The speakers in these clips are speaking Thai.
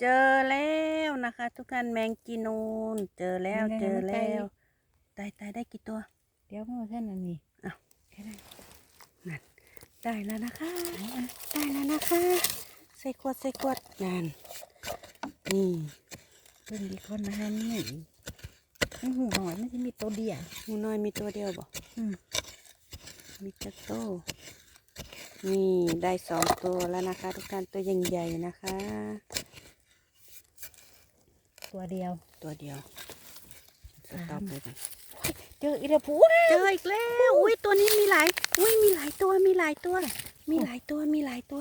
เจอแล้วนะคะ ทุกท่านแมงจีนูน เจอแล้วยังไงเจอมันไกลแล้วตายตายได้กี่ตัว เดี๋ยวมาท่านอันนี้อ้าวแค่นั้นได้แล้วนะคะ ได้แล้วนะคะ ใส่ขวดใส่ขวดนั่นนี่เพิ่งดีคนมาหานี่มันหูหน่อยมันจะมีตัวเดียวหนูน้อยมีตัวเดียวบอกอืมมีจักโตวนี่ได้สองตัวแล้วนะคะ ทุกท่านตัวใหญ่ๆนะคะ ตัวเดียวตัวเดียวสต็อปเลยกันเจออีกแล้วผู้เจออีกแล้วอุ้ยตัวนี้มีหลายอุ้ยมีหลายตัวมีหลายตัว มีหลายตัวมีหลายตัว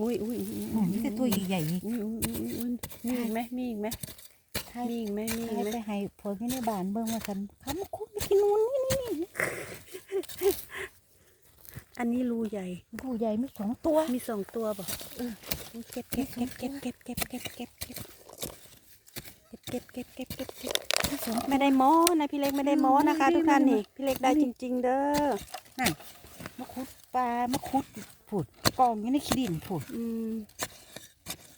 อุ้ยอุ้ยอุ้ยอุ้ยนี่แต่ตัวใหญ่อุ้ยอุ้ยอุ้ยอุ้ยมีอีกไหมมีอีกไหมๆให้มีอีกไหมมีอีกให้ไหมไปให้ผลที่ในบ้านเบิ่งว่ากันคำคุดไม่กินนูนนี่นี่นี่อันนี้รูใหญ่ผู้ใหญ่มีสองตัวมีสองตัวบ่เออเก็บเก็บเก็บเก็บเก็บเก็บเก็บเก็บ เก็บเก็บเก็บเก็บเก็บเก็บมีสองไม่ได้โม้นะพี่เล็กไม่ได้โม้นะคะอืมทุกท่านไม่ได้นี่พี่เล็กได้จริง ๆ เด้อนั่นมะคุดปลามะคุดผุดกองอยู่ในขี้ดินผุดอืม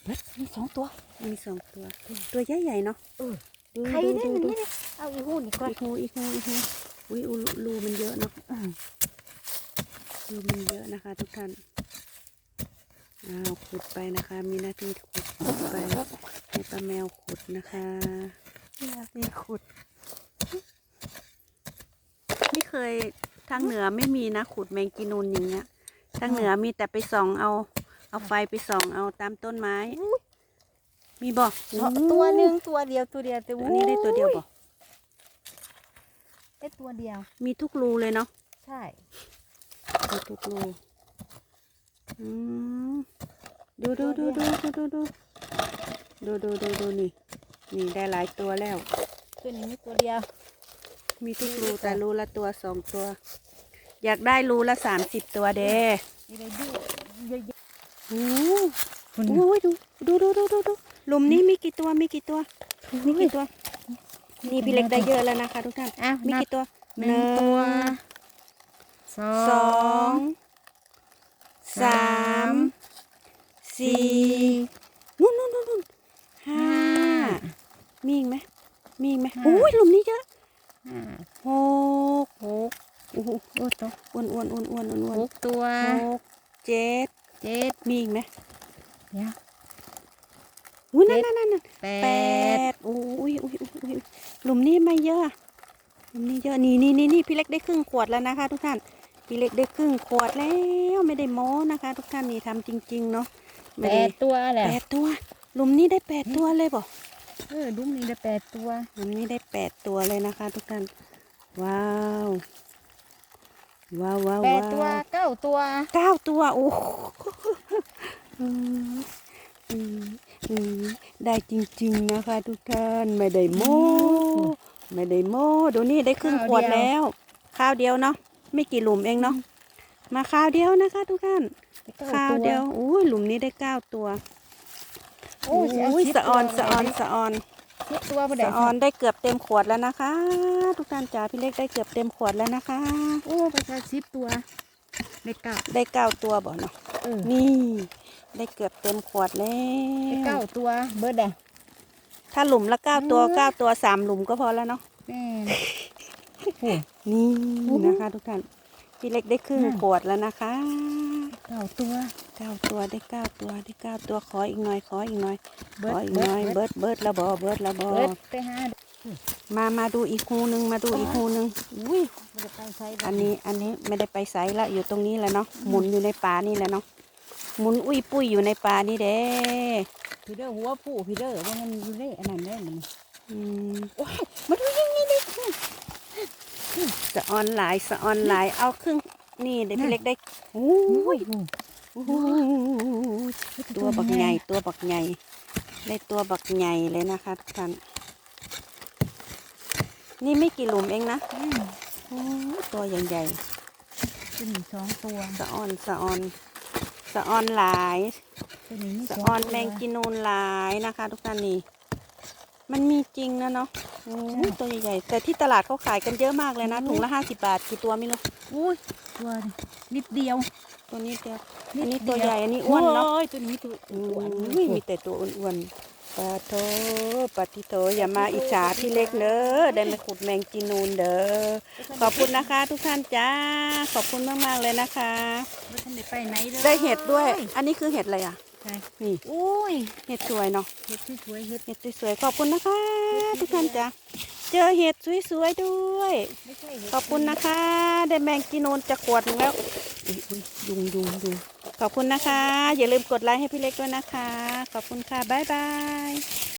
เฮ้ยมีสองตัวมีสองตัว ตัวใหญ่ๆเนาะเออดูใครดูเนี่ยดูมันดูนี่เนี่ยเอาอีหูนี่ก่อนอีกหูอีกหูอีกหูอุ้ยอูรูมันเยอะเนาะอืมรูมันเยอะนะคะ ทุกท่านอ้าวขุดไปนะคะ มีหน้าที่ขุดขุดไปให้ ป้าแมวขุดนะคะนี่ขุด ไม่เคยทางเหนือไม่มีนะขุดแมงกีนูนอย่างเงี้ย ทางเหนือมีแต่ไปส่องเอา เอาไฟไปส่องเอาตามต้นไม้ มีบอกตัวหนึ่งตัวเดียวตัวเดียวแต่อันนี้ได้ตัวเดียวบอกได้ตัวเดียว มีทุกรูเลยเนาะ ใช่มีทุกรู อืมดูดูดูดูดูดู ดูดูดูดูดูนี่ นี่ได้หลายตัวแล้ว ตัวนี้มีตัวเดียว มีทุกรูแต่รูละตัวสองตัว อยากได้รูละสามสิบตัวเด้นี่เลยดูเยอะโอ้ๆคุณโหดูดูดูดูดูดูหลุมนี้มีกี่ตัวมีกี่ตัวมีกี่ตัว นี่พี่เล็กได้เยอะแล้วนะคะทุกท่านอ้าวมีนับกี่ตัวหนึ่งตัวสอสองงสามสี่นู่นนู่นนู่นนู่นห้า มีอีกไหมมีอีกไหมโอ้ยหลุมนี้เยอะห้าหกหกโอ้โหโอ้ตัวอ้วนอ้วนอ้วนอ้วนอ้วนอ้วนหกตัวหกเจ็ดเจ็ดมีอีกไหมเดี๋ยวอุ้ยนั่นนั่นนั่นนั่นแปแปดดอุ้ยอุ้ยอุ้ยอุ้ยหลุมนี้ไม่เยอะหลุมนี้เยอะนี่นี่นี่นี่พี่เล็กได้ครึ่งขวดแล้วนะคะ ทุกท่านพี่เล็กได้ครึ่งขวดแล้วไม่ได้โม้นะคะ ทุกท่านนี่ทำจริง ๆ เนาะแปไม่ได้ดตัวแหละแปดตัวหลุมนี้ได้แปดตัวเลยบ่ เออดุ้มนี่ได้แปดตัวหลุมนี้ได้แปดตัวเลยนะคะ ทุกท่าน ว้าว ว้าวว้าวแปดตัวว้าวเก้าตัวเก้าตัวโอ้โหอืมอืมอืมได้จริงๆนะคะ ทุกท่านไม่ได้โม้ไม่ได้โม้ดูนี่ได้ครึ่งขวดแล้ว ข้าวเดียวเนาะไม่กี่หลุมเองเนาะมาข้าวเดียวนะคะ ทุกท่านก้ข้าวตัเดียวอุ้ยหลุมนี้ได้เก้าตัว โอ้ยสิเาอุ้ยสิบสะออนตัวสะออนสะออนสิบตัวบ่ได้สะออนได้เกือบเต็มขวดแล้วนะคะ ทุกท่านจ๋าพี่เล็กได้เกือบเต็มขวดแล้วนะคะ โอ้ประชาสิบตัวได้เก้าได้เก้าตัวบ่เนาะเออนี่ ได้เกือบเต็มขวดแล้ได้วเก้าตัวเบิร์ดอะถ้าหลุมละเก้าตัวเออเก้าตัวสามหลุมก็พอแล้วเนาะแม่นโอ้นี่อู้นะคะ ทุกท่านพี่เล็กได้ครึ่งน่ะขวดแล้วนะคะเก้าตัว เก้าตัวได้เก้าตัวได้เก้าตัวขออีกหน่อยขออีกหน่อยขเบิอร์ดอีกเบิหน่อยร์ดเบิร์ดเบิร์ดละบอเบิร์ดละบอเบิร์ดไปหามามาดูอีกหูหนึ่งมาดูอีกหูหนึ่งอุ้ยบ่ได้ไปใช้อันนี้อันนี้ไม่ได้ไปไสละอยู่ตรงนี้แหละเนาะหมุนอยู่ในป่านี่แหละเนาะหมุนอุ้ยปุ้ยอยู่ในป่านี่เด้พี่เด้อหัวผู้พี่เด้อว่ามันอยู่ในอันนั้นได้มันอืมมาดูยังนี่ดิสะออนหลายสะออนหลายเอาครึ่งนี่เด็กพี่เล็กได้โอ้โอ้ยยโอ้ย ตัวบักใหญ่ตัวบักใหญ่ได้ตัวบักใหญ่เลยนะคะทุกท่านนี่ไม่กี่หลุมเองนะอืมโอ้ยตัวใหญ่ตัวนี้สองตัวๆสะออนสะออนสะออนหลายตัวนี้มีสะสองออนตัวแมงกินูนหลายนะคะ ทุกท่านนี่มันมีจริงนะเนาะโอ้ยตัวใหญ่ๆแต่ที่ตลาดเขาขายกันเยอะมากเลยนะถุงละห้าสิบาทกี่ตัวไม่รู้อุ้ยตัวนิดเดียว ตัวนี้เดียวนิอัดนนี้เดีตัวใหญ่อันนี้อ้วนเนาะโยตัวนี้ตัวอืตัวมอันนี้อุ้ยมีแต่ตัวอ้วนปาโทปาติโทอย่ามาอิจฉาพี่เล็กเด้อได้มาขุดแมงจีนูนเด้อขอบคุณนะคะ ทุกท่านจ้า ขอบคุณมากๆเลยนะคะไม่ทันได้ไปไหนเลยได้เห็ดด้วย อันนี้คือเห็ดอะไรอะใช่นี่อุ้ยเห็ดสวยเนาะเห็ดสวยๆเห็ดเห็ดสวยๆขอบคุณนะคะ ทุกท่านจ้าเจอเห็ดสวยๆด้วยไม่ใช่เห็ดขอบคุณนะคะ ได้แมงจีนูนจะขวดหนึ่งแล้ว อุ๊ยอุ๊ยยุงยุงยุงขอบคุณนะคะ อย่าลืมกดไลค์ให้พี่เล็กด้วยนะคะ ขอบคุณค่ะ บ๊ายบาย